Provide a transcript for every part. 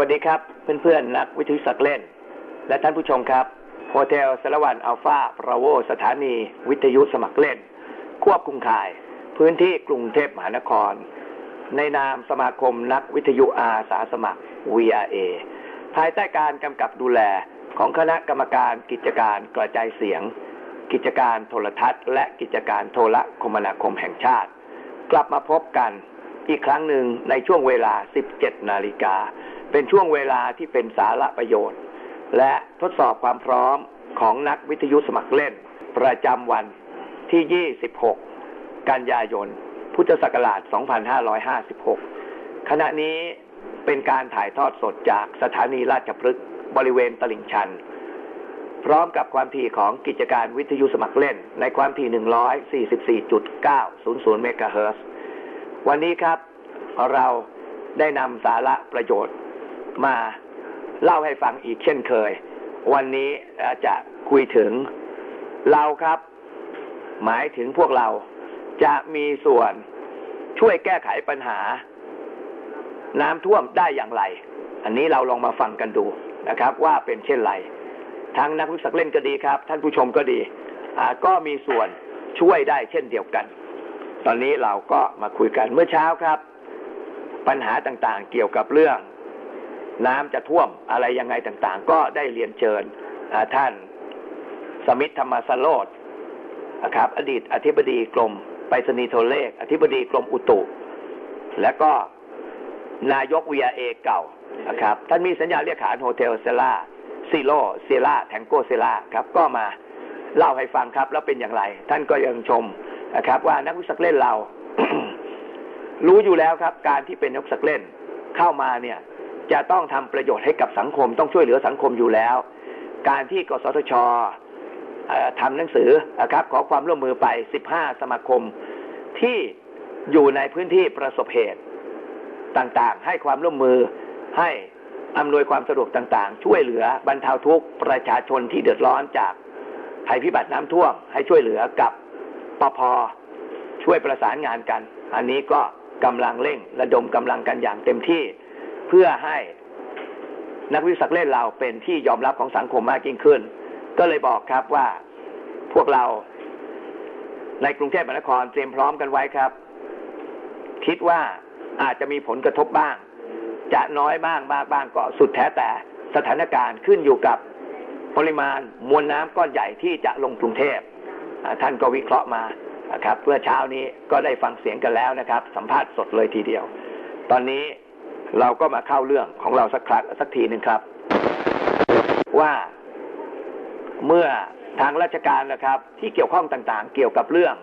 วัสดีครับ เพื่อนๆ นักวิทยุสักเล่น และท่านผู้ชมครับโฮเทลสารวันอัลฟาบราโวสถานีวิทยุสมัครเล่น ควบคุมข่าย พื้นที่กรุงเทพมหานคร ในนามสมาคมนักวิทยุอาสาสมัคร VRA ภายใต้การกำกับดูแลของคณะกรรมการกิจการกระจายเสียง กิจการโทรทัศน์ และกิจการโทรคมนาคมแห่งชาติ กลับมาพบกันอีกครั้งหนึ่งในช่วงเวลา 17 นาฬิกา เป็นช่วงเวลาที่เป็นสาระประโยชน์ และทดสอบความพร้อมของนักวิทยุสมัครเล่น ประจำวันที่ 26 กันยายน พุทธศักราช 2556 ขณะนี้เป็นการถ่ายทอดสดจากสถานีราชพฤกษ์บริเวณตลิ่งชัน พร้อมกับความถี่ของกิจการวิทยุสมัครเล่น ในความถี่ 144.900 เมกะเฮิรตซ์วันนี้ครับเราได้นำสาระประโยชน์ มาเล่าให้ฟังอีกเช่นเคย วันนี้จะคุยถึงเราครับ หมายถึงพวกเราจะมีส่วนช่วยแก้ไขปัญหา น้ำท่วมได้อย่างไร อันนี้เราลองมาฟังกันดูนะครับ ว่าเป็นเช่นไรทั้งนักวิสักเล่นก็ดีครับ ท่านผู้ชมก็ดีก็มีส่วนช่วยได้เช่นเดียวกัน ตอนนี้เราก็มาคุยกันเมื่อเช้าครับ ปัญหาต่างๆ เกี่ยวกับเรื่อง น้ำจะท่วมอะไรยังไงต่างๆ ก็ได้เรียนเชิญท่านสมิทธธรรมสโลดนะครับ อดีตอธิบดีกรมไปรษณีย์โทรเลข อธิบดีกรมอุตุ และก็นายกวีเอเก่านะครับท่านมีสัญญาเรียกขานโฮเทลเซล่าซีโรเซล่าแทงโกเซล่าครับก็มาเล่าให้ฟังครับ แล้วเป็นอย่างไร ท่านก็ยังชมนะครับ ว่านักวิสักเล่นเรา รู้อยู่แล้วครับ การที่เป็นนักสักเล่นเข้ามาเนี่ย จะต้องทำประโยชน์ให้กับสังคม ต้องช่วยเหลือสังคมอยู่แล้ว การที่กสทชทำหนังสือนะครับขอความร่วมมือไป 15 สมาคมที่อยู่ในพื้นที่ประสบเหตุต่างๆ ให้ความร่วมมือให้อำนวยความสะดวกต่างๆ ช่วยเหลือบรรเทาทุกข์ประชาชนที่เดือดร้อนจากภัยพิบัติน้ำท่วม ให้ช่วยเหลือกับปพช่วยประสานงานกัน อันนี้ก็กำลังเร่งระดมกำลังกันอย่างเต็มที่ เพื่อให้นักวิสักเล่นเราเป็นที่ยอมรับของสังคมมากยิ่งขึ้น ก็เลยบอกครับว่าพวกเราในกรุงเทพมหานครเตรียมพร้อมกันไว้ครับ คิดว่าอาจจะมีผลกระทบบ้าง จะน้อยบ้างบ้างบ้างก็สุดแท้แต่สถานการณ์ขึ้นอยู่กับปริมาณมวลน้ำก้อนใหญ่ที่จะลงกรุงเทพท่านก็วิเคราะห์มานะครับเพื่อเช้านี้ก็ได้ฟังเสียงกันแล้วนะครับ สัมภาษณ์สดเลยทีเดียว ตอนนี้ เราก็มาเข้าเรื่องของเราสักครั้งสักทีหนึ่งครับ ว่าเมื่อทางราชการนะครับ ที่เกี่ยวข้องต่างๆ เกี่ยวกับเรื่อง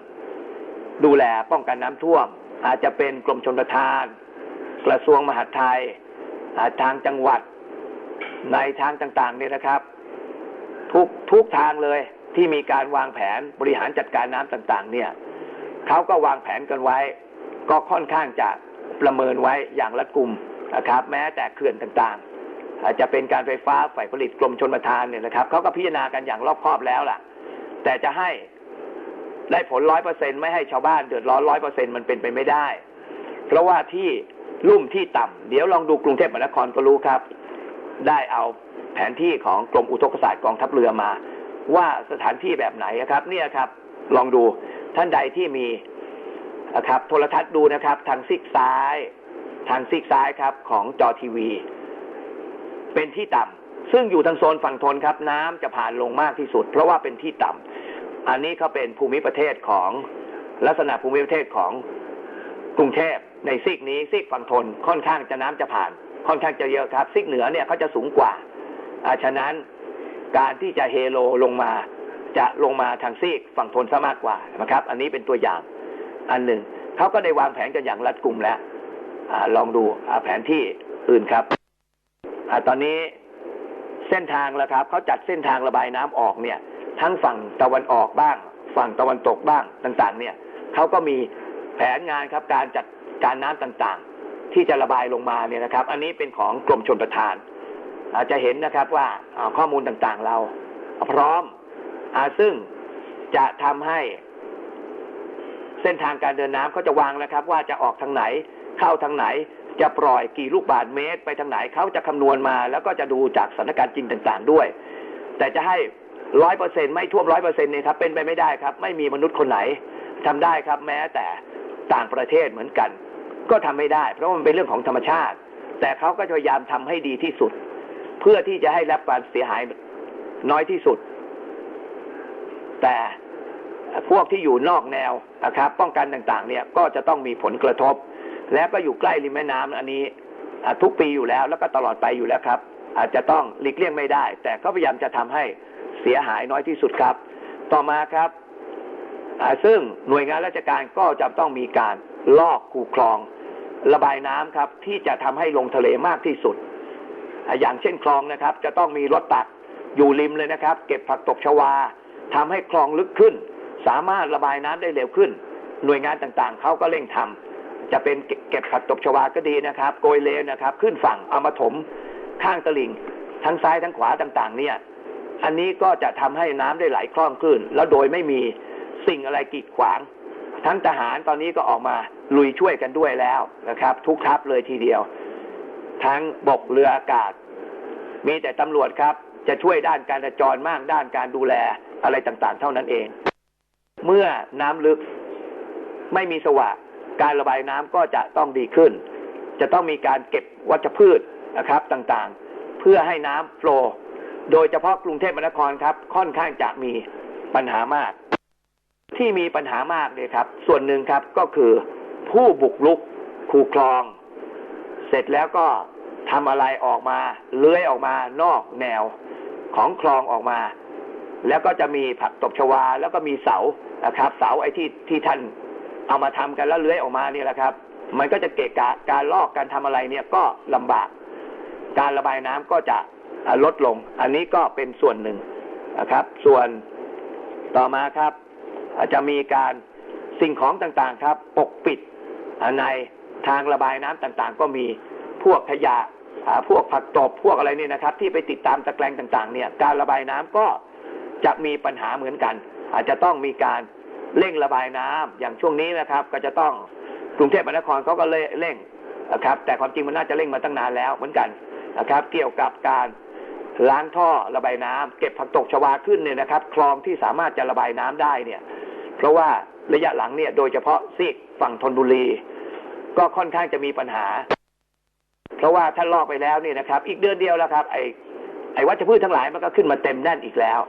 ดูแลป้องกันน้ำท่วม อาจจะเป็นกรมชนประทาน กระทรวงมหาดไทยทางจังหวัดในทางต่างๆเนี่ยนะครับ ทุกทุกทางเลยที่มีการวางแผนบริหารจัดการน้ำต่าง ๆ เนี่ยเขาก็วางแผนกันไว้ ก็ค่อนข้างจะประเมินไว้อย่างรัดกุม นะครับ แม้แต่เขื่อนต่างๆ อาจจะเป็นการไฟฟ้าฝ่ายผลิตกรมชนประทานเนี่ยนะครับเขาก็พิจารณากันอย่างรอบคอบแล้วล่ะ แต่จะให้ได้ผลร้อยเปอร์เซ็นไม่ให้ชาวบ้านเดือดร้อนร้อยเปอร์เซ็นมันเป็นไปไม่ได้ เพราะว่าที่ลุ่มที่ต่ำเดี๋ยวลองดูกรุงเทพมหานครก็รู้ครับ ได้เอาแผนที่ของกรมอุทกศาสตร์กองทัพเรือมา ว่าสถานที่แบบไหนครับ เนี่ยครับ ลองดูท่านใดที่มีนะครับ โทรทัศน์ดูนะครับ ทางซีกซ้าย ทางซีกซ้ายครับของจอทีวี เป็นที่ต่ำซึ่งอยู่ทางโซนฝั่งทนครับ น้ำจะผ่านลงมากที่สุด เพราะว่าเป็นที่ต่ำอันนี้เขาเป็นภูมิประเทศของลักษณะภูมิประเทศของกรุงเทพในซีกนี้ซีกฝั่งทนค่อนข้างจะน้ำจะผ่าน ค่อนข้างจะเยอะครับ ซีกเหนือเนี่ยเขาจะสูงกว่าอาฉะนั้นการที่จะเฮโลลงมาจะลงมาทางซีกฝั่งทนซะมากกว่านะครับ อันนี้เป็นตัวอย่างอันหนึ่งเขาก็ได้วางแผนกันอย่างรัดกุมแล้ว อลองดูแผนที่อื่นครับอตอนนี้เส้นทางแล้วครับเขาจัดเส้นทางระบายน้ำออกเนี่ย ทั้งฝั่งตะวันออกบ้าง ฝั่งตะวันตกบ้างต่างๆ เนี่ยเขาก็มีแผนงานครับการจัดการน้ำต่างๆ ที่จะระบายลงมาเนี่ยนะครับ อันนี้เป็นของกรมชนประทาน อาจจะเห็นนะครับว่าข้อมูลต่างๆเรา พร้อมอซึ่งจะทำให้ เส้นทางการเดินน้ำเขาจะวางนะครับ ว่าจะออกทางไหน เข้าทางไหน จะปล่อยกี่ลูกบาศก์เมตร ไปทางไหนเขาจะคำนวณมา แล้วก็จะดูจากสถานการณ์จริงต่างๆด้วย แต่จะให้ร้อยเปอร์เซ็นไม่ท่วมร้อยเปอร์เซ็นต์เนี่ยครับเป็นไปไม่ได้ครับ ไม่มีมนุษย์คนไหนทำได้ครับแม้แต่ต่างประเทศเหมือนกัน ก็ทำไม่ได้ เพราะมันเป็นเรื่องของธรรมชาติ แต่เขาก็พยายามทำให้ดีที่สุด เพื่อที่จะให้รับการเสียหายน้อยที่สุด แต่พวกที่อยู่นอกแนวนะครับ ป้องกันต่างๆ เนี่ยก็จะต้องมีผลกระทบ และก็อยู่ใกล้ริมแม่น้ำอันนี้ทุกปีอยู่แล้วแล้วก็ตลอดไปอยู่แล้วครับ อาจจะต้องหลีกเลี่ยงไม่ได้ แต่ก็พยายามจะทำให้เสียหายน้อยที่สุดครับ ต่อมาครับซึ่งหน่วยงานราชการก็จะต้องมีการลอกคูคลอง ระบายน้ำครับ ที่จะทำให้ลงทะเลมากที่สุด อย่างเช่นคลองนะครับ จะต้องมีรถตักอยู่ริมเลยนะครับ เก็บผักตบชวาทำให้คลองลึกขึ้น สามารถระบายน้ำได้เร็วขึ้น หน่วยงานต่างๆเขาก็เร่งทำ จะเป็นเก็บผักตบชวาก็ดีนะครับ โกยเลนนะครับ ขึ้นฝั่งเอามาถมข้างตลิ่ง ทั้งซ้ายทั้งขวาต่างๆ เนี่ย อันนี้ก็จะทำให้น้ำได้ไหลคล่องขึ้น แล้วโดยไม่มีสิ่งอะไรกีดขวาง ทั้งทหารตอนนี้ก็ออกมาลุยช่วยกันด้วยแล้วนะครับ ทุกทัพเลยทีเดียว ทั้งบกเรืออากาศ มีแต่ตำรวจครับ จะช่วยด้านการจราจรมากด้านการดูแลอะไรต่างๆ เท่านั้นเอง เมื่อน้ำลึกไม่มีสวะ การระบายน้ำก็จะต้องดีขึ้น จะต้องมีการเก็บวัชพืชนะครับต่างๆ เพื่อให้น้ำโฟลว์โดยเฉพาะกรุงเทพมหานครครับ ค่อนข้างจะมีปัญหามาก ที่มีปัญหามากเนี่ยครับ ส่วนหนึ่งครับก็คือผู้บุกลุกคูคลอง เสร็จแล้วก็ทำอะไรออกมาเลื้อยออกมานอกแนวของคลองออกมา แล้วก็จะมีผักตบชวา แล้วก็มีเสานะครับ เสาไอ้ที่ที่ท่าน เอามาทำกันแล้วเลื้อยออกมาเนี่ยแหละครับ มันก็จะเกะกะการลอกการทำอะไรเนี่ยก็ลำบาก การระบายน้ำก็จะลดลง อันนี้ก็เป็นส่วนหนึ่งนะครับ ส่วนต่อมาครับอาจจะมีการสิ่งของต่างๆครับ ปกปิดในทางระบายน้ำต่างๆ ก็มีพวกขยะพวกผักตบพวกอะไรเนี่ยนะครับ ที่ไปติดตามตะแกรงต่างๆ เนี่ย การระบายน้ำก็จะมีปัญหาเหมือนกัน อาจจะต้องมีการ เร่งระบายน้ำอย่างช่วงนี้นะครับ ก็จะต้องกรุงเทพมหานครเขาก็เร่งนะครับ แต่ความจริงมันน่าจะเร่งมาตั้งนานแล้วเหมือนกันนะครับ เกี่ยวกับการล้างท่อระบายน้ำเก็บผักตกชวาขึ้นเนี่ยนะครับ คลองที่สามารถจะระบายน้ำได้เนี่ย เพราะว่าระยะหลังเนี่ย โดยเฉพาะซีกฝั่งธนบุรี ก็ค่อนข้างจะมีปัญหา เพราะว่าท่าลอกไปแล้วเนี่ยนะครับ อีกเดือนเดียวแล้วครับ ไอ้ไอ้วัชพืชทั้งหลายมันก็ขึ้นมาเต็มแน่นอีกแล้ว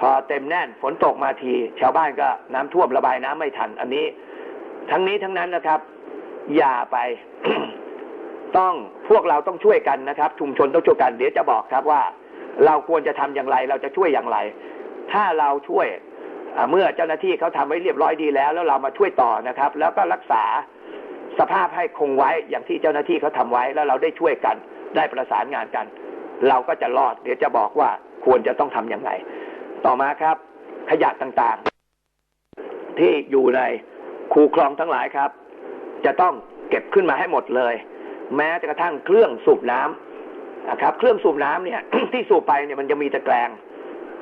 พอเต็มแน่นฝนตกมาที ชาวบ้านก็น้ำท่วมระบายน้ำไม่ทัน อันนี้ ทั้งนี้ทั้งนั้นนะครับ อย่าไป ต้องพวกเราต้องช่วยกันนะครับ ชุมชนต้องช่วยกันเดี๋ยวจะบอกครับว่า เราควรจะทำอย่างไร เราจะช่วยอย่างไร ถ้าเราช่วยเมื่อเจ้าหน้าที่เขาทำไว้เรียบร้อยดีแล้ว แล้วเรามาช่วยต่อนะครับ แล้วก็รักษาสภาพให้คงไว้อย่างที่เจ้าหน้าที่เขาทำไว้แล้วเราได้ช่วยกัน ได้ประสานงานกัน เราก็จะรอด เดี๋ยวจะบอกว่าควรจะต้องทำอย่างไร ต่อมาครับ ขยะต่างๆ ที่อยู่ในคูคลองทั้งหลายครับ จะต้องเก็บขึ้นมาให้หมดเลย แม้กระทั่งเครื่องสูบน้ำนะครับ เครื่องสูบน้ำเนี่ยที่สูบไปเนี่ยมันจะมีตะแกรง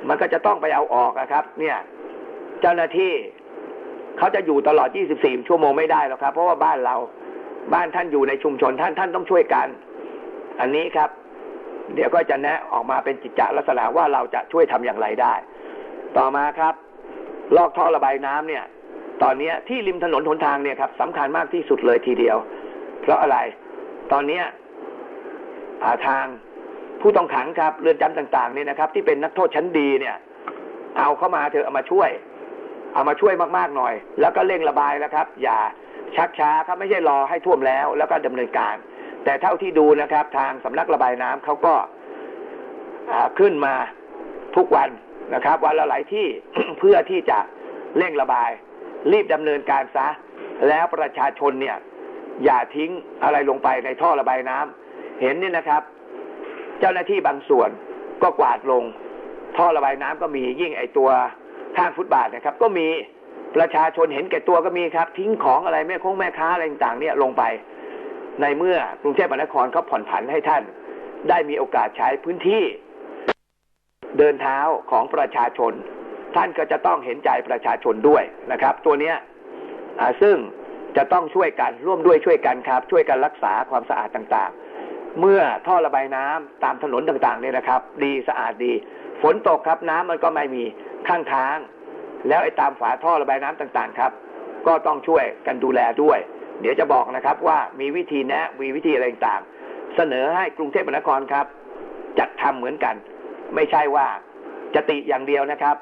มันก็จะต้องไปเอาออกนะครับ เนี่ย เจ้าหน้าที่เขาจะอยู่ตลอด 24 ชั่วโมงไม่ได้หรอกครับ เพราะว่าบ้านเราบ้านท่านอยู่ในชุมชนท่านท่านต้องช่วยกัน อันนี้ครับ เดี๋ยวก็จะแนะออกมาเป็นจิตจลักษณะว่าเราจะช่วยทำอย่างไรได้ ต่อมาครับ ลอกท่อระบายน้ำเนี่ย ตอนนี้ที่ริมถนนหนทางเนี่ยครับสำคัญมากที่สุดเลยทีเดียว เพราะอะไร ตอนนี้าทางผู้ต้องขังครับเรือนจำต่างๆเนี่ยนะครับ ที่เป็นนักโทษชั้นดีเนี่ย เอาเข้ามาเถอะเอามาช่วย เอามาช่วยมากๆหน่อย แล้วก็เร่งระบายแล้วครับ อย่าชักช้าครับไม่ใช่รอให้ท่วมแล้ว แล้วก็ดำเนินการ แต่เท่าที่ดูนะครับ ทางสำนักระบายน้ำเขาก็ขึ้นมาทุกวันนะครับ วันละหลายที่เพื่อที่จะเร่งระบาย รีบดำเนินการซะ แล้วประชาชนเนี่ย อย่าทิ้งอะไรลงไปในท่อระบายน้ำเห็นเนี่ยนะครับ เจ้าหน้าที่บางส่วนก็กวาดลง ท่อระบายน้ำก็มียิ่งไอตัวข้างฟุตบาทนะครับ ก็มีประชาชนเห็นแก่ตัวก็มีครับ ทิ้งของอะไรแม่คงแม่ค้าอะไรต่างๆเนี่ยลงไป ในเมื่อกรุงเทพมหานครเขาผ่อนผันให้ท่าน ได้มีโอกาสใช้พื้นที่ เดินเท้าของประชาชน ท่านก็จะต้องเห็นใจประชาชนด้วยนะครับ ตัวเนี้ยซึ่งจะต้องช่วยกันร่วมด้วยช่วยกันครับ ช่วยกันรักษาความสะอาดต่างๆ เมื่อท่อระบายน้ำตามถนนต่างๆเนี่ยนะครับ ดีสะอาดดี ฝนตกครับน้ำมันก็ไม่มีข้างทาง แล้วไอ้ตามฝาท่อระบายน้ำต่างๆครับ ก็ต้องช่วยกันดูแลด้วย เดี๋ยวจะบอกนะครับว่ามีวิธีแนะมีวิธีอะไรต่างเสนอให้กรุงเทพมหานครครับ จัดทำเหมือนกัน ไม่ใช่ว่าจะติอย่างเดียวนะครับ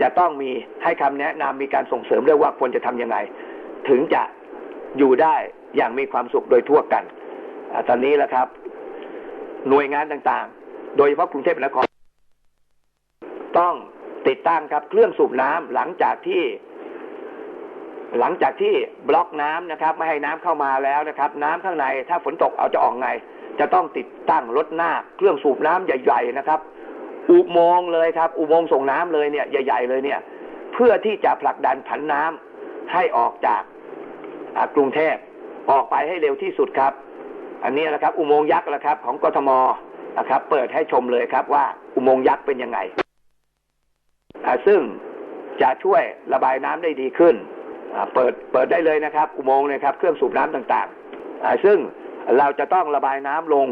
จะต้องมีให้คำแนะนำมีการส่งเสริมด้วยว่าควรจะทำยังไง ถึงจะอยู่ได้อย่างมีความสุขโดยทั่วกันอตอนนี้แหละครับ หน่วยงานต่างๆ โดยเฉพาะกรุงเทพมหานคร ต้องติดตั้งครับเครื่องสูบน้ำหลังจากที่ หลังจากที่บล็อกน้ำนะครับ ไม่ให้น้ำเข้ามาแล้วนะครับ น้ำข้างในถ้าฝนตกเอาจะออกไง จะต้องติดตั้งรถหน้าเครื่องสูบน้ำใหญ่ ๆนะครับ อุโมงค์เลยครับ อุโมงค์ส่งน้ำเลยเนี่ยใหญ่ ๆ เลยเนี่ย เพื่อที่จะผลักดันผันน้ำให้ออกจากกรุงเทพออกไปให้เร็วที่สุดครับ อันนี้นะครับ อุโมงค์ยักษ์นะครับ ของกทมนะครับ เปิดให้ชมเลยครับว่าอุโมงค์ยักษ์เป็นยังไงซึ่งจะช่วยระบายน้ำได้ดีขึ้น เปิดเปิดได้เลยนะครับอุโมงค์นะครับเครื่องสูบน้ำต่างๆ ซึ่งเราจะต้องระบายน้ำลง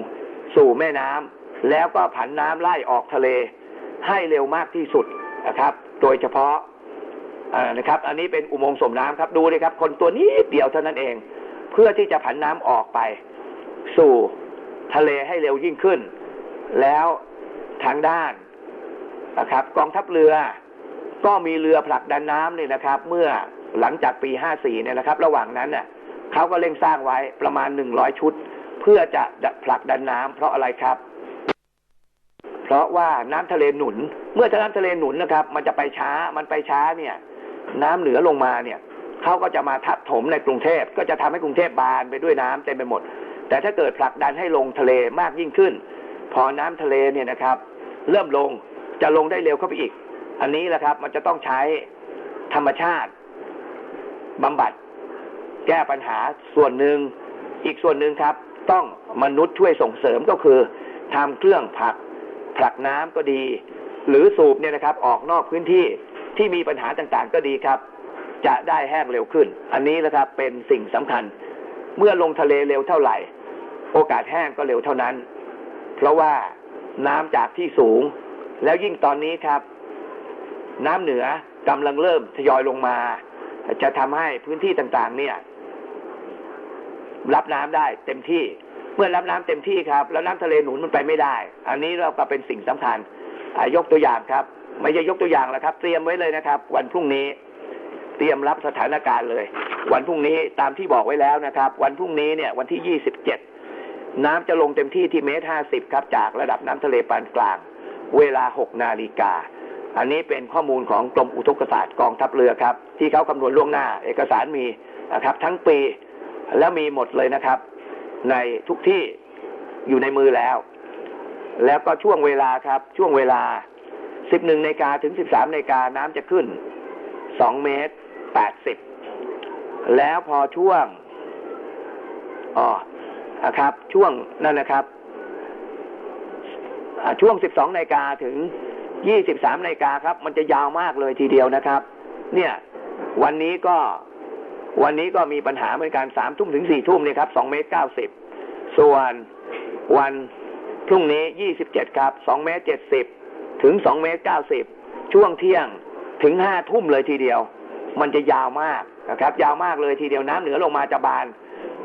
สู่แม่น้ำแล้วก็ผันน้ำไล่ออกทะเลให้เร็วมากที่สุดนะครับ โดยเฉพาะนะครับ อันนี้เป็นอุโมงค์ส่งน้ำครับดูเลยครับ คนตัวนี้เดียวเท่านั้นเอง เพื่อที่จะผันน้ำออกไป สู่ทะเลให้เร็วยิ่งขึ้น แล้วทางด้านนะครับ กองทัพเรือก็มีเรือผลักดันน้ำเนี่ยนะครับ เมื่อ หลังจากปี 54 เนี่ยนะครับ ระหว่างนั้นเน่ะเขาก็เร่งสร้างไว้ประมาณ 100 ชุด เพื่อจะผลักดันน้ำเพราะอะไรครับ เพราะว่าน้ำทะเลหนุน เมื่อน้ำทะเลหนุนนะครับ มันจะไปช้ามันไปช้าเนี่ย น้ำเหนือลงมาเนี่ยเขาก็จะมาทับถมในกรุงเทพก็จะทำให้กรุงเทพบานไปด้วยน้ำเต็มไปหมด แต่ถ้าเกิดผลักดันให้ลงทะเลมากยิ่งขึ้น พอน้ำทะเลเนี่ยนะครับ เริ่มลงจะลงได้เร็วเข้าไปอีก อันนี้แหละครับ มันจะต้องใช้ธรรมชาติ บำบัด แก้ปัญหาส่วนหนึ่ง อีกส่วนหนึ่งครับ ต้องมนุษย์ช่วยส่งเสริมก็คือทำเครื่องผักผลักน้ำก็ดี หรือสูบเนี่ยนะครับ ออกนอกพื้นที่ที่มีปัญหาต่างๆ ก็ดีครับ จะได้แห้งเร็วขึ้น อันนี้นะครับเป็นสิ่งสำคัญ เมื่อลงทะเลเร็วเท่าไหร่ โอกาสแห้งก็เร็วเท่านั้น เพราะว่าน้ำจากที่สูง แล้วยิ่งตอนนี้ครับ น้ำเหนือกำลังเริ่มทยอยลงมา จะทำให้พื้นที่ต่างๆ เนี่ย รับน้ำได้เต็มที่ เมื่อรับน้ำเต็มที่ครับ แล้วน้ำทะเลหนุนมันไปไม่ได้ อันนี้เราก็เป็นสิ่งสำคัญยกตัวอย่างครับ ไม่ใช่ยกตัวอย่างแล้วครับ เตรียมไว้เลยนะครับ วันพรุ่งนี้ เตรียมรับสถานการณ์เลย วันพรุ่งนี้ตามที่บอกไว้แล้วนะครับ วันพรุ่งนี้เนี่ย วันที่ยี่สิบเจ็ดน้ำจะลงเต็มที่ที่เมตรห้าสิบครับ จากระดับน้ำทะเลปานกลาง เวลาหกนาฬิกา อันนี้เป็นข้อมูลของกรมอุทกศาสตร์กองทัพเรือครับ ที่เขาคำนวณล่วงหน้า เอกสารมีนะครับ ทั้งปีแล้วมีหมดเลยนะครับ ในทุกที่อยู่ในมือแล้ว แล้วก็ช่วงเวลาครับ ช่วงเวลา 11นาฬิกาถึง 13นาฬิกาน้ำจะขึ้น 2 เมตร 80 แล้วพอช่วงอ๋อนะครับ ช่วงนั่นนะครับอ่าช่วง 12นาฬิกาถึง 23นาฬิกาครับ มันจะยาวมากเลยทีเดียวนะครับ เนี่ย วันนี้ก็วันนี้ก็มีปัญหาเหมือนกันสามทุ่มถึงสี่ทุ่มเนี่ยครับสองเมตรเก้าสิบส่วนวันพรุ่งนี้ยี่สิบเจ็ดครับสองเมตรเจ็ดสิบถึงสองเมตรเก้าสิบช่วงเที่ยงถึงห้าทุ่มเลยทีเดียว มันจะยาวมากนะครับ ยาวมากเลยทีเดียวน้ำเหนือลงมาจะบาน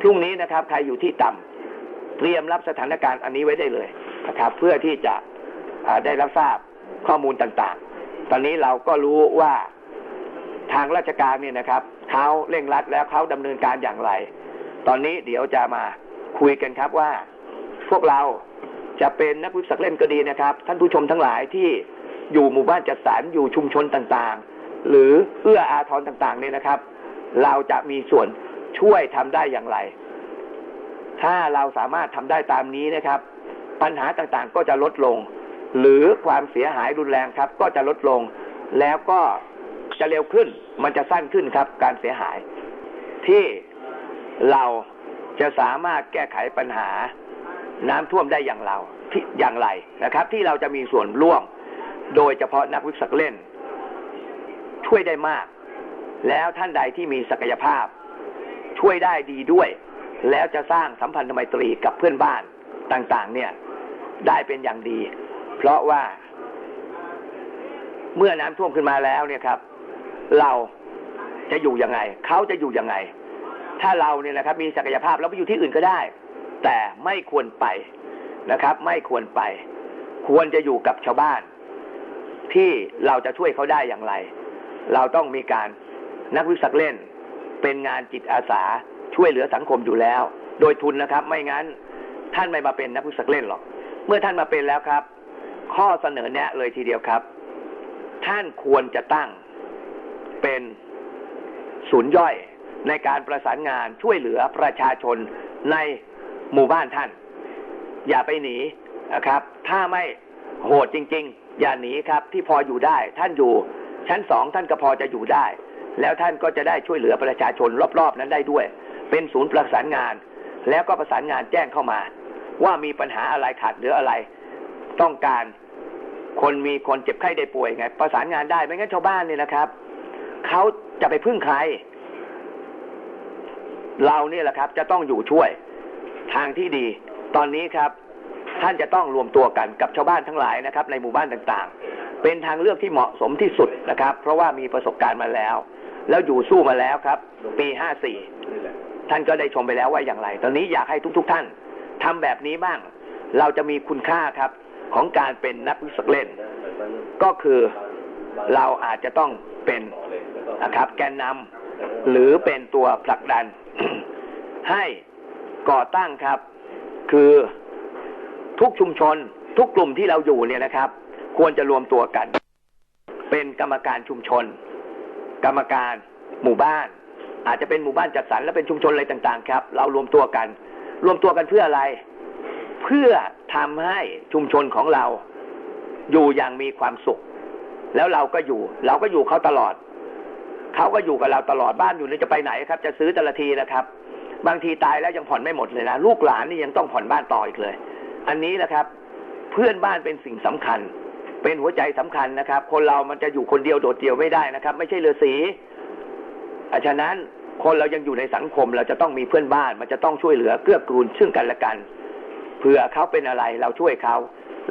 พรุ่งนี้นะครับใครอยู่ที่ต่ำเตรียมรับสถานการณ์อันนี้ไว้ได้เลยนะครับ เพื่อที่จะได้รับทราบ ข้อมูลต่างๆ ตอนนี้เราก็รู้ว่าทางราชการเนี่ยนะครับเขาเร่งรัดแล้วเขาดำเนินการอย่างไร ตอนนี้เดี๋ยวจะมาคุยกันครับว่า พวกเราจะเป็นนักวิสักเล่นก็ดีนะครับ ท่านผู้ชมทั้งหลายที่อยู่หมู่บ้านจัดสรรอยู่ชุมชนต่างๆ หรือเอื้ออาทรต่างๆเนี่ยนะครับ เราจะมีส่วนช่วยทำได้อย่างไร ถ้าเราสามารถทำได้ตามนี้นะครับ ปัญหาต่างๆก็จะลดลง หรือความเสียหายรุนแรงครับ ก็จะลดลง แล้วก็จะเร็วขึ้น มันจะสั้นขึ้นครับ การเสียหาย ที่เราจะสามารถแก้ไขปัญหาน้ำท่วมได้อย่างเราที่อย่างไรนะครับ ที่เราจะมีส่วนร่วม โดยเฉพาะนักวิสักเล่น ช่วยได้มาก แล้วท่านใดที่มีศักยภาพ ช่วยได้ดีด้วย แล้วจะสร้างสัมพันธไมตรีกับเพื่อนบ้านต่าง ๆ เนี่ยได้เป็นอย่างดี เพราะว่า เมื่อน้ำท่วมขึ้นมาแล้วเนี่ยครับ เราจะอยู่ยังไงเขาจะอยู่ยังไง ถ้าเราเนี่ยนะครับ มีศักยภาพเราไปอยู่ที่อื่นก็ได้ แต่ไม่ควรไปนะครับ ไม่ควรไป ควรจะอยู่กับชาวบ้าน ที่เราจะช่วยเขาได้อย่างไร เราต้องมีการนักวิสักเล่น เป็นงานจิตอาสาช่วยเหลือสังคมอยู่แล้ว โดยทุนนะครับ ไม่งั้น ท่านไม่มาเป็นนักวิสักเล่นหรอก เมื่อท่านมาเป็นแล้วครับ ข้อเสนอแนะเลยทีเดียวครับ ท่านควรจะตั้งเป็นศูนย์ย่อยในการประสานงานช่วยเหลือประชาชนในหมู่บ้านท่าน อย่าไปหนีนะครับ ถ้าไม่โหดจริง ๆ อย่าหนีครับที่พออยู่ได้ ท่านอยู่ชั้นสองท่านก็พอจะอยู่ได้ แล้วท่านก็จะได้ช่วยเหลือประชาชนรอบๆ นั้นได้ด้วย เป็นศูนย์ประสานงาน แล้วก็ประสานงานแจ้งเข้ามา ว่ามีปัญหาอะไรขาดเหลืออะไร ต้องการคนมีคนเจ็บไข้ได้ป่วยไง ประสานงานได้ไม่งั้นชาวบ้านเนี่ยนะครับเขาจะไปพึ่งใคร เราเนี่ยแหละครับ จะต้องอยู่ช่วยทางที่ดี ตอนนี้ครับ ท่านจะต้องรวมตัวกันกับชาวบ้านทั้งหลายนะครับ ในหมู่บ้านต่างๆ เป็นทางเลือกที่เหมาะสมที่สุดนะครับ เพราะว่ามีประสบการณ์มาแล้ว แล้วอยู่สู้มาแล้วครับ ปีห้าสี่ท่านก็ได้ชมไปแล้วว่าอย่างไร ตอนนี้อยากให้ทุก ๆ ท่านทำแบบนี้บ้าง เราจะมีคุณค่าครับ ของการเป็นนักวิสักเล่น ก็คือเราอาจจะต้องเป็นนะครับ แกนนำหรือเป็นตัวผลักดัน ให้ก่อตั้งครับ คือทุกชุมชน ทุกกลุ่มที่เราอยู่เนี่ยนะครับ ควรจะรวมตัวกัน เป็นกรรมการชุมชน กรรมการหมู่บ้าน อาจจะเป็นหมู่บ้านจัดสรรและเป็นชุมชนอะไรต่างๆ ครับ เรารวมตัวกัน รวมตัวกันเพื่ออะไร เพื่อทำให้ชุมชนของเรา อยู่อย่างมีความสุข แล้วเราก็อยู่ เราก็อยู่เขาตลอด เขาก็อยู่กับเราตลอดบ้านอยู่นี่จะไปไหนครับ จะซื้อแต่ละทีนะครับ บางทีตายแล้วยังผ่อนไม่หมดเลยนะลูกหลานนี่ยังต้องผ่อนบ้านต่ออีกเลย อันนี้นะครับ เพื่อนบ้านเป็นสิ่งสำคัญ เป็นหัวใจสำคัญนะครับ คนเรามันจะอยู่คนเดียวโดดเดี่ยวไม่ได้นะครับ ไม่ใช่เรือสีฉะนั้นคนเรายังอยู่ในสังคมเราจะต้องมีเพื่อนบ้าน มันจะต้องช่วยเหลือเกื้อกูลซึ่งกันและกัน เผื่อเขาเป็นอะไรเราช่วยเขา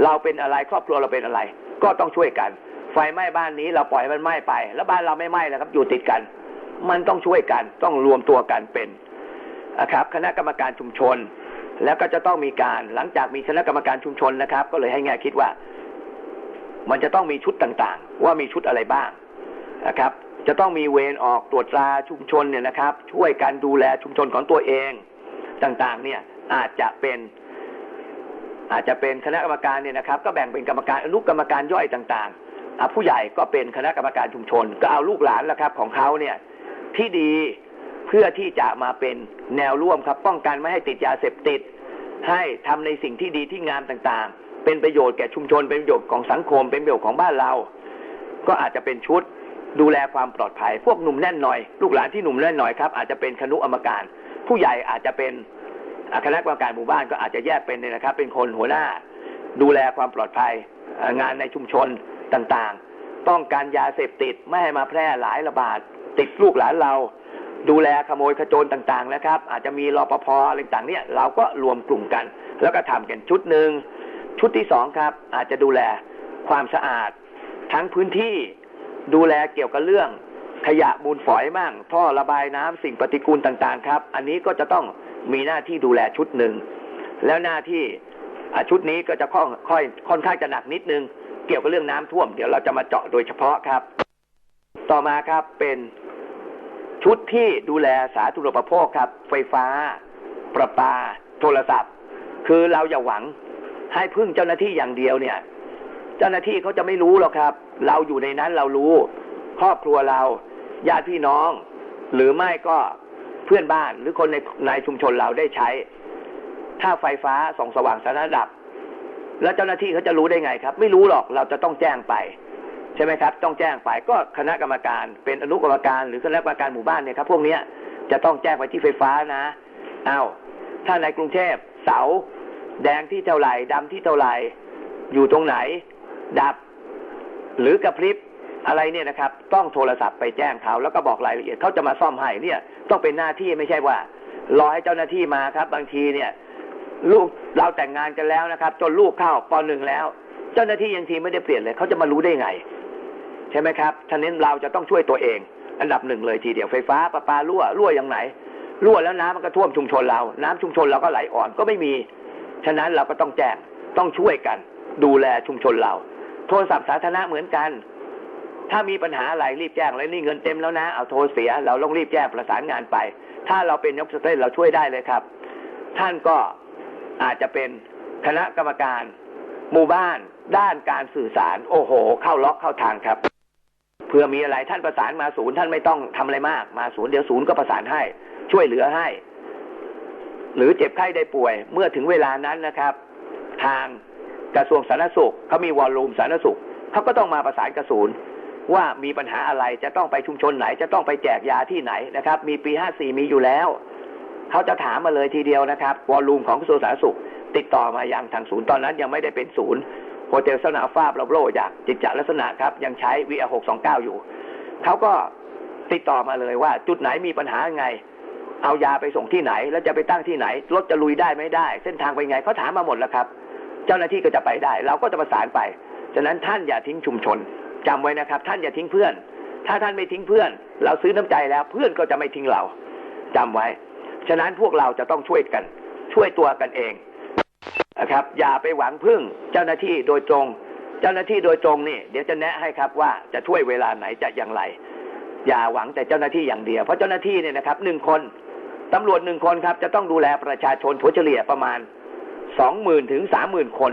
เราเป็นอะไรครอบครัวเราเป็นอะไร ก็ต้องช่วยกัน ไฟไหม้บ้านนี้เราปล่อยมันไหม้ไป แล้วบ้านเราไม่ไหม้แล้วครับ อยู่ติดกัน มันต้องช่วยกันต้องรวมตัวกันเป็นนะครับ คณะกรรมการชุมชน แล้วก็จะต้องมีการหลังจากมีคณะกรรมการชุมชนนะครับ ก็เลยให้แง่คิดว่า มันจะต้องมีชุดต่างๆ ว่ามีชุดอะไรบ้างนะครับ จะต้องมีเวรออกตรวจตราชุมชนเนี่ยนะครับ ช่วยกันดูแลชุมชนของตัวเองต่างๆ เนี่ยอาจจะเป็น อาจจะเป็นคณะกรรมการเนี่ยนะครับ ก็แบ่งเป็นกรรมการอนุกรรมการย่อยต่างๆผู้ใหญ่ก็เป็นคณะกรรมการชุมชน ก็เอาลูกหลานละครับของเขาเนี่ยที่ดีเพื่อที่จะมาเป็นแนวร่วมครับ ป้องกันไม่ให้ติดยาเสพติด ให้ทำในสิ่งที่ดีที่งามต่างๆ เป็นประโยชน์แก่ชุมชน เป็นประโยชน์ของสังคม เป็นประโยชน์ของบ้านเรา ก็อาจจะเป็นชุดดูแลความปลอดภัย พวกหนุ่มแน่นหน่อย ลูกหลานที่หนุ่มแน่นหน่อยครับอาจจะเป็นคณะกรรมการ ผู้ใหญ่อาจจะเป็น คณะกรรมการหมู่บ้านก็อาจจะแยกเป็นเนี่ยนะครับ เป็นคนหัวหน้า ดูแลความปลอดภัยงานในชุมชนต่างๆป้องกันยาเสพติดไม่ให้มาแพร่หลายระบาดติดลูกหลานเรา ดูแลขโมยขโจรต่างๆนะครับ อาจจะมีรปภอะไรต่างๆเนี่ยเราก็รวมกลุ่มกัน แล้วก็ทำกันชุดหนึ่งชุดที่สองครับ อาจจะดูแลความสะอาด ทั้งพื้นที่ดูแลเกี่ยวกับเรื่องขยะมูลฝอยมั่งท่อระบายน้ำสิ่งปฏิกูลต่างๆ ครับ อันนี้ก็จะต้อง มีหน้าที่ดูแลชุดหนึ่ง แล้วหน้าที่ชุดนี้ก็จะค่อนค่อยค่อนข้างจะหนักนิดนึง เกี่ยวกับเรื่องน้ำท่วม เดี๋ยวเราจะมาเจาะโดยเฉพาะครับ ต่อมาครับเป็นชุดที่ดูแลสาธารณูปโภคครับ ไฟฟ้า ประปา โทรศัพท์ คือเราอย่าหวังให้พึ่งเจ้าหน้าที่อย่างเดียวเนี่ย เจ้าหน้าที่เขาจะไม่รู้หรอกครับ เราอยู่ในนั้นเรารู้ ครอบครัวเราญาติพี่น้อง หรือไม่ก็ เพื่อนบ้านหรือคนในในชุมชนเราได้ใช้ ถ้าไฟฟ้าส่องสว่างสารดับ แล้วเจ้าหน้าที่เขาจะรู้ได้ไงครับ ไม่รู้หรอกเราจะต้องแจ้งไป ใช่ไหมครับ ต้องแจ้งไปก็คณะกรรมการ เป็นอนุกรรมการหรือคณะกรรมการหมู่บ้านเนี่ยครับพวกเนี้ยจะต้องแจ้งไปที่ไฟฟ้านะเอาถ้าในกรุงเทพเสา แดงที่เท่าไหร่ดำที่เท่าไหร่อยู่ตรงไหน ดับ หรือกระพริบ อะไรเนี่ยนะครับ ต้องโทรศัพท์ไปแจ้งเขาแล้วก็บอกรายละเอียดเขาจะมาซ่อมให้เนี่ย ต้องเป็นหน้าที่ไม่ใช่ว่า รอให้เจ้าหน้าที่มาครับ บางทีเนี่ย ลูกเราแต่งงานกันแล้วนะครับ จนลูกเข้าปหนึ่งแล้ว เจ้าหน้าที่ยังทีไม่ได้เปลี่ยนเลยเขาจะมารู้ได้ไง ใช่ไหมครับฉะนั้นเราจะต้องช่วยตัวเอง อันดับหนึ่งเลยทีเดียวไฟฟ้าประปารั่วรั่วอย่างไหนรั่วแล้วน้ำมันก็ท่วมชุมชนเรา น้ำชุมชนเราก็ไหลอ่อนก็ไม่มี ฉะนั้นเราก็ต้องแจ้งต้องช่วยกัน ดูแลชุมชนเรา โทรศัพท์สาธารณะเหมือนกัน ถ้ามีปัญหาอะไรรีบแจ้งเลยนี่เงินเต็มแล้วนะ เอาโทรเสีย เราต้องรีบแจ้งประสานงานไป ถ้าเราเป็นยกสเตทเราช่วยได้เลยครับ ท่านก็อาจจะเป็นคณะกรรมการหมู่บ้านด้านการสื่อสาร โอ้โห เข้าล็อกเข้าทางครับเพื่อมีอะไรท่านประสานมาศูนย์ท่านไม่ต้องทำอะไรมาก มาศูนย์เดี๋ยวศูนย์ก็ประสานให้ ช่วยเหลือให้ หรือเจ็บไข้ได้ป่วย เมื่อถึงเวลานั้นนะครับ ทางกระทรวงสาธารณสุขเขามีวอลลุ่มสาธารณสุขเขาก็ต้องมาประสานกระศูนย์ ว่ามีปัญหาอะไรจะต้องไปชุมชนไหน จะต้องไปแจกยาที่ไหนนะครับ มีปีห้าสี่มีอยู่แล้วเขาจะถามมาเลยทีเดียวนะครับวอลลุ่มของกระทรวงสาธารณสุข ติดต่อมาอยังทางศูนย์ตอนนั้นยังไม่ได้เป็นศูนย์โฮเทลสนาฟ้าบลาโบจากจิตจลักษณะครับ ยังใช้วีอาหกสองเก้าอยู่เขาก็ติดต่อมาเลยว่า จุดไหนมีปัญหาไง เอายาไปส่งที่ไหน แล้วจะไปตั้งที่ไหนรถจะลุยได้ไม่ได้ เส้นทางไปไงเขาถามมาหมดแล้วครับ เจ้าหน้าที่ก็จะไปได้ เราก็จะประสานไปฉะนั้นท่านอย่าทิ้งชุมชน จำไว้นะครับ ท่านอย่าทิ้งเพื่อน ถ้าท่านไม่ทิ้งเพื่อน เราซื้อน้ำใจแล้วเพื่อนก็จะไม่ทิ้งเราจำไว้ ฉะนั้นพวกเราจะต้องช่วยกัน ช่วยตัวกันเองนะครับ อย่าไปหวังพึ่งเจ้าหน้าที่โดยตรง เจ้าหน้าที่โดยตรงนี่เดี๋ยวจะแนะให้ครับว่าจะช่วยเวลาไหนจะอย่างไร อย่าหวังแต่เจ้าหน้าที่อย่างเดียว เพราะเจ้าหน้าที่เนี่ยนะครับหนึ่งคนตำรวจหนึ่งคนครับจะต้องดูแลประชาชนถัวเฉลี่ยประมาณสองหมื่นถึงสามหมื่นคน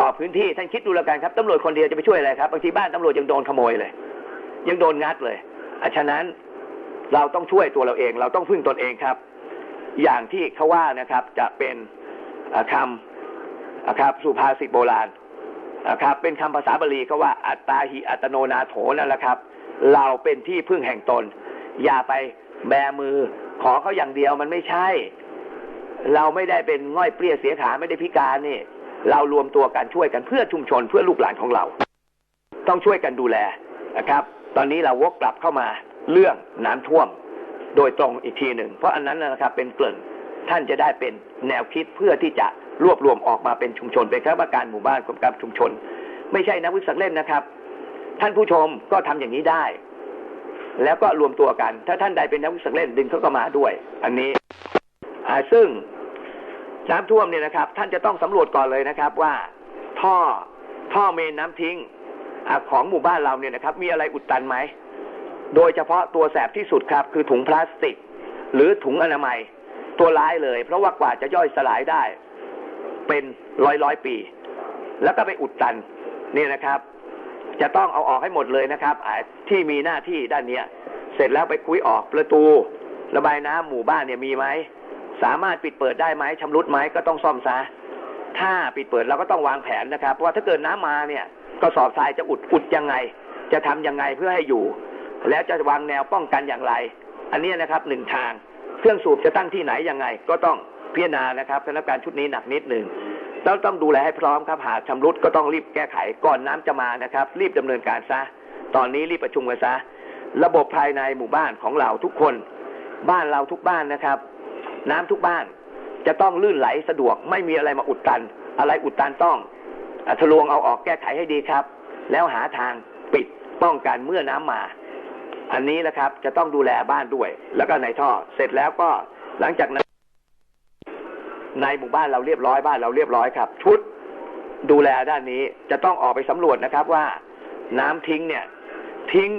ต่อพื้นที่ท่านคิดดูแล้วกันครับตำรวจคนเดียวจะไปช่วยอะไรครับบางทีบ้านตำรวจยังโดนขโมยเลย ยังโดนงัดเลยอฉะนั้นเราต้องช่วยตัวเราเอง เราต้องพึ่งตนเองครับ อย่างที่เขาว่านะครับจะเป็นคำนะครับสุภาษิตโบราณนะครับเป็นคำภาษาบาลีเขาว่าอัตตาหิอัตโนนาโถนั่นแหละครับ เราเป็นที่พึ่งแห่งตน อย่าไปแบมือขอเขาอย่างเดียวมันไม่ใช่ เราไม่ได้เป็นง่อยเปรี้ยเสียขาไม่ได้พิการนี่ เรารวมตัวกันช่วยกันเพื่อชุมชนเพื่อลูกหลานของเรา ต้องช่วยกันดูแลนะครับ ตอนนี้เราวกกลับเข้ามาเรื่องน้ำท่วม โดยตรงอีกทีหนึ่งเพราะอันนั้นนะครับเป็นเกริ่นท่านจะได้เป็นแนวคิดเพื่อที่จะรวบรวมออกมาเป็นชุมชนเป็นคณะกรรมการหมู่บ้านกรมการชุมชน ไม่ใช่นักวิสักเล่นนะครับ ท่านผู้ชมก็ทำอย่างนี้ได้ แล้วก็รวมตัวกัน ถ้าท่านใดเป็นนักวิสักเล่นดึงเขาก็มาด้วย อันนี้ซึ่ง น้ำท่วมเนี่ยนะครับ ท่านจะต้องสำรวจก่อนเลยนะครับ ว่าท่อท่อเมนน้ำทิ้งอของหมู่บ้านเราเนี่ยนะครับ มีอะไรอุดตันไหมโดยเฉพาะตัวแสบที่สุดครับ คือถุงพลาสติก หรือถุงอนามัย ตัวร้ายเลย เพราะว่ากว่าจะย่อยสลายได้ เป็นร้อยร้อยปี แล้วก็ไปอุดตันนี่นะครับ จะต้องเอาออกให้หมดเลยนะครับที่มีหน้าที่ด้านเนี้ย เสร็จแล้วไปคุยออกประตู ระบายน้ำหมู่บ้านเนี่ยมีไหม สามารถปิดเปิดได้ไหมชำรุดไหมก็ต้องซ่อมซะถ้าปิดเปิดเราก็ต้องวางแผนนะครับว่าถ้าเกิดน้ำมาเนี่ยกระสอบทรายจะอุดอุดยังไง จะทำยังไงเพื่อให้อยู่ แล้วจะวางแนวป้องกันอย่างไร อันนี้นะครับหนึ่งทาง เครื่องสูบจะตั้งที่ไหนยังไง ก็ต้องพิจารณานะครับสถานการชุดนี้หนักนิดหนึ่งเราต้องดูแลให้พร้อมครับหากชำรุดก็ต้องรีบแก้ไขก่อนน้ำจะมานะครับ รีบดำเนินการซะตอนนี้รีบประชุมกันซะ ระบบภายในหมู่บ้านของเราทุกคน บ้านเราทุกบ้านนะครับ น้ำทุกบ้าน จะต้องลื่นไหลสะดวก ไม่มีอะไรมาอุดตัน อะไรอุดตันต้องอทะลวงเอาออกแก้ไขให้ดีครับ แล้วหาทางปิดป้องกันเมื่อน้ำมา อันนี้แหละครับ จะต้องดูแลบ้านด้วย แล้วก็ในท่อ เสร็จแล้วก็หลังจากนั้น ในหมู่บ้านเราเรียบร้อยบ้านเราเรียบร้อยครับ ชุดดูแลด้านนี้จะต้องออกไปสำรวจนะครับว่า น้ำทิ้งเนี่ย ทิ้ง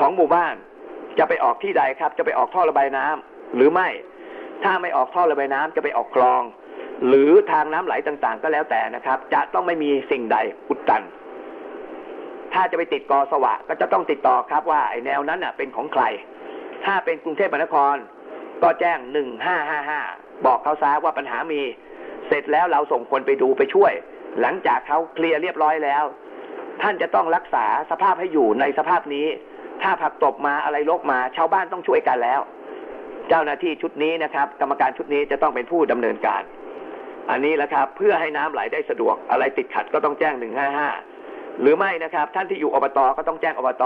ของหมู่บ้าน จะไปออกที่ใดครับ จะไปออกท่อระบายน้ำหรือไม่ ถ้าไม่ออกท่อระบายน้ำจะไปออกคลอง หรือทางน้ำไหลต่างๆ ก็แล้วแต่นะครับ จะต้องไม่มีสิ่งใดอุดตัน ถ้าจะไปติดกอสวะก็จะต้องติดต่อครับว่าไอแนวนั้นน่ะเป็นของใคร ถ้าเป็นกรุงเทพมหานคร ก็แจ้งหนึ่งห้าห้าห้าบอกเขาซะว่าปัญหามี เสร็จแล้วเราส่งคนไปดูไปช่วย หลังจากเขาเคลียร์เรียบร้อยแล้ว ท่านจะต้องรักษาสภาพให้อยู่ในสภาพนี้ ถ้าผักตบมาอะไรลกมาชาวบ้านต้องช่วยกันแล้ว เจ้าหน้าที่ชุดนี้นะครับ กรรมการชุดนี้จะต้องเป็นผู้ดำเนินการ อันนี้แหละครับเพื่อให้น้ำไหลได้สะดวกอะไรติดขัดก็ต้องแจ้งหนึ่งห้าห้าหรือไม่นะครับ ท่านที่อยู่อบตก็ต้องแจ้งอบต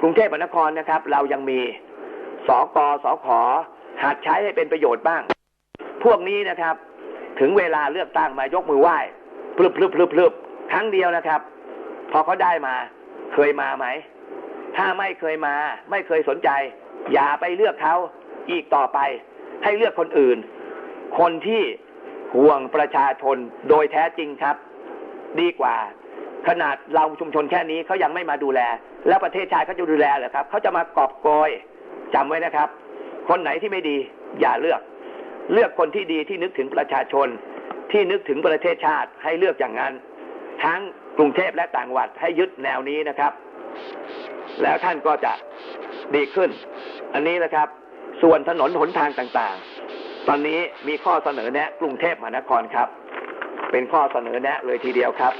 กรุงเทพมหานครนะครับ เรายังมีสกสขหัดใช้ให้เป็นประโยชน์บ้าง พวกนี้นะครับ ถึงเวลาเลือกตั้งมายกมือไหว้พลึบพลึบพลึบพลึบครั้งเดียวนะครับ พอเขาได้มา เคยมาไหม ถ้าไม่เคยมา ไม่เคยสนใจ อย่าไปเลือกเขา อีกต่อไปให้เลือกคนอื่น คนที่ห่วงประชาชนโดยแท้จริงครับ ดีกว่า ขนาดเราชุมชนแค่นี้เขายังไม่มาดูแล แล้วประเทศชาติเขาจะดูแลเหรอครับเขาจะมากอบโกยจำไว้นะครับ คนไหนที่ไม่ดีอย่าเลือก เลือกคนที่ดีที่นึกถึงประชาชน ที่นึกถึงประเทศชาติให้เลือกอย่างนั้น ทั้งกรุงเทพและต่างจังหวัดให้ยึดแนวนี้นะครับ แล้วท่านก็จะดีขึ้น อันนี้นะครับ ส่วนถนนหนทางต่างๆ ตอนนี้มีข้อเสนอแนะกรุงเทพมหานครครับ เป็นข้อเสนอแนะเลยทีเดียวครับ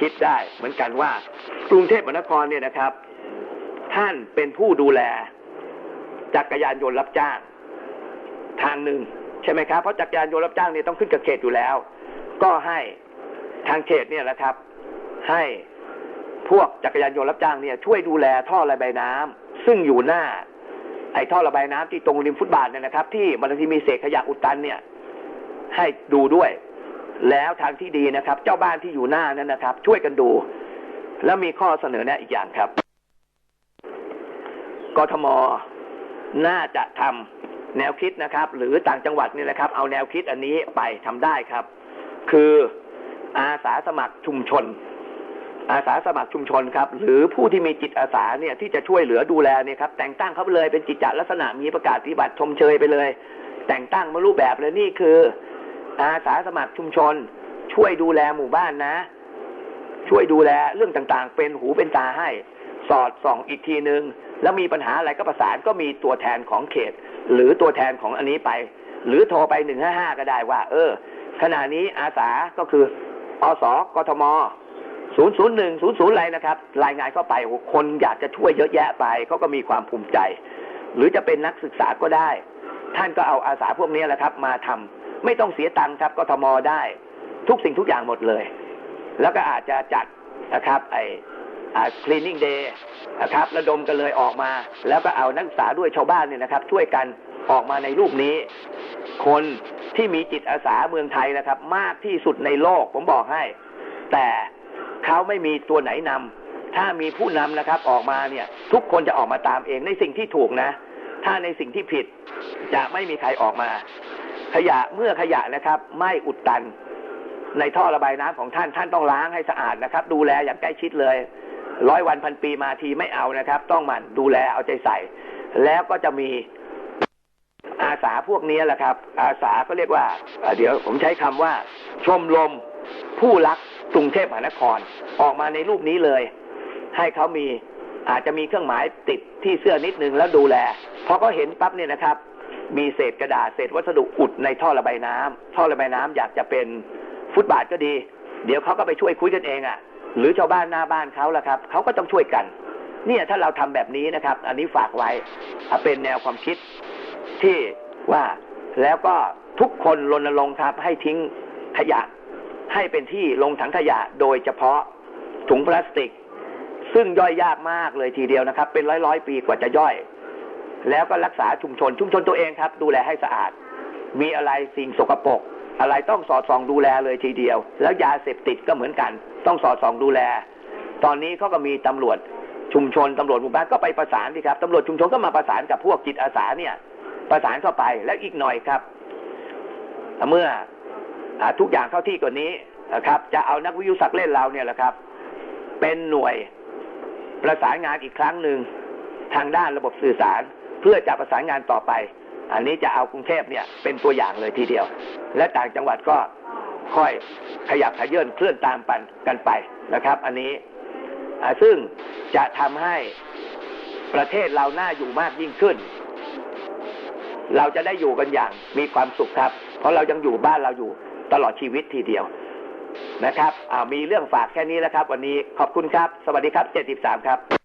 คิดได้เหมือนกันว่ากรุงเทพมหานครเนี่ยนะครับ ท่านเป็นผู้ดูแลจักรยานยนต์รับจ้าง ทางหนึ่งใช่ไหมครับเพราะจักรยานยนต์รับจ้างเนี่ยต้องขึ้นกับเขตอยู่แล้ว ก็ให้ทางเขตเนี่ยแหละครับ ให้พวกจักรยานยนต์รับจ้างเนี่ยช่วยดูแลท่อระบายน้ำซึ่งอยู่หน้า ไอ้ท่อระบายน้ำที่ตรงริมฟุตบาทเนี่ยนะครับ ที่บางทีมีเศษขยะอุดตันเนี่ย ให้ดูด้วย แล้วทางที่ดีนะครับ เจ้าบ้านที่อยู่หน้านั้นนะครับ ช่วยกันดู แล้วมีข้อเสนอแนะอีกอย่างครับกทมน่าจะทำแนวคิดนะครับ หรือต่างจังหวัดนี่แหละครับ เอาแนวคิดอันนี้ไปทำได้ครับ คืออาสาสมัครชุมชน อาสาสมัครชุมชนครับ หรือผู้ที่มีจิตอาสาเนี่ยที่จะช่วยเหลือดูแลเนี่ยครับแต่งตั้งเขาไปเลยเป็นจิตจลักษณะมีประกาศปฏิบัติชมเชยไปเลย แต่งตั้งมารูปแบบเลยนี่คือ อาสาสมัครชุมชน ช่วยดูแลหมู่บ้านนะ ช่วยดูแลเรื่องต่างๆ เป็นหูเป็นตาให้ สอดส่องอีกทีนึง แล้วมีปัญหาอะไรก็ประสานก็มีตัวแทนของเขต หรือตัวแทนของอันนี้ไป หรือโทรไปหนึ่งห้าห้าก็ได้ว่า เออขณะนี้อาสาก็คืออสกทม ศูนย์ศูนย์หนึ่งศูนย์ศูนย์อะไรนะครับ รายงานเข้าไปคนอยากจะช่วยเยอะแยะไปเขาก็มีความภูมิใจ หรือจะเป็นนักศึกษาก็ได้ ท่านก็เอาอาสาพวกนี้แหละครับ มาทำไม่ต้องเสียตังค์ครับกทมได้ ทุกสิ่งทุกอย่างหมดเลย แล้วก็อาจจะจัดนะครับ ไอ้คลีนนิ่งเดย์นะครับระดมกันเลยออกมา แล้วก็เอานักศึกษาด้วยชาวบ้านเนี่ยนะครับ ช่วยกันออกมาในรูปนี้ คนที่มีจิตอาสาเมืองไทยนะครับ มากที่สุดในโลกผมบอกให้ แต่ เขาไม่มีตัวไหนนำถ้ามีผู้นำนะครับออกมาเนี่ย ทุกคนจะออกมาตามเองในสิ่งที่ถูกนะ ถ้าในสิ่งที่ผิดจะไม่มีใครออกมา ขยะเมื่อขยะนะครับ ไม่อุดตัน ในท่อระบายน้ำของท่านท่านต้องล้างให้สะอาดนะครับ ดูแลอย่างใกล้ชิดเลยร้อยวันพันปีมาทีไม่เอานะครับ ต้องมันดูแลเอาใจใส่ แล้วก็จะมีอาสาพวกนี้แหละครับ อาสาก็เรียกว่า เดี๋ยวผมใช้คำว่า ชมรมผู้รัก กรุงเทพมหานคร ออกมาในรูปนี้เลย ให้เขามีอาจจะมีเครื่องหมายติดที่เสื้อนิดนึงแล้วดูแลพอเขาเห็นปั๊บเนี่ยนะครับ มีเศษกระดาษเศษวัสดุอุดในท่อระบายน้ำท่อระบายน้ำอยากจะเป็นฟุตบาทก็ดี เดี๋ยวเขาก็ไปช่วยคุยกันเองอะ่ะ หรือชาวบ้านหน้าบ้านเขาละครับเขาก็ต้องช่วยกัน เนี่ยถ้าเราทำแบบนี้นะครับ อันนี้ฝากไว้เป็นแนวความคิดที่ว่าแล้วก็ทุกคนรณรงค์ครับให้ทิ้งขยะ ให้เป็นที่ลงถังขยะโดยเฉพาะถุงพลาสติก ซึ่งย่อยยากมากเลยทีเดียวนะครับ เป็นร้อยร้อยปีกว่าจะย่อย แล้วก็รักษาชุมชน ชุมชนตัวเองครับ ดูแลให้สะอาด มีอะไรสิ่งสกปรกอะไรต้องสอดส่องดูแลเลยทีเดียว แล้วยาเสพติดก็เหมือนกัน ต้องสอดส่องดูแล ตอนนี้เขาก็มีตำรวจชุมชนตำรวจหมู่บ้านก็ไปประสานดีครับตำรวจชุมชนก็มาประสานกับพวกจิตอาสาเนี่ย ประสานเข้าไปแล้วอีกหน่อยครับ เมื่อ ทุกอย่างเข้าที่กว่านี้นะครับ จะเอานักวิทยุสักเล่นเราเนี่ยแหละครับ เป็นหน่วยประสานงานอีกครั้งหนึ่งทางด้านระบบสื่อสาร เพื่อจะประสานงานต่อไป อันนี้จะเอากรุงเทพเนี่ยเป็นตัวอย่างเลยทีเดียว และต่างจังหวัดก็ค่อยขยับขยื่นเคลื่อนตามปันกันไปนะครับ อันนี้ซึ่งจะทำให้ประเทศเราน่าอยู่มากยิ่งขึ้น เราจะได้อยู่กันอย่างมีความสุขครับ เพราะเรายังอยู่บ้านเราอยู่ ตลอดชีวิตทีเดียวนะครับอ่ามีเรื่องฝากแค่นี้แล้วครับ วันนี้ขอบคุณครับ สวัสดีครับ 73 ครับ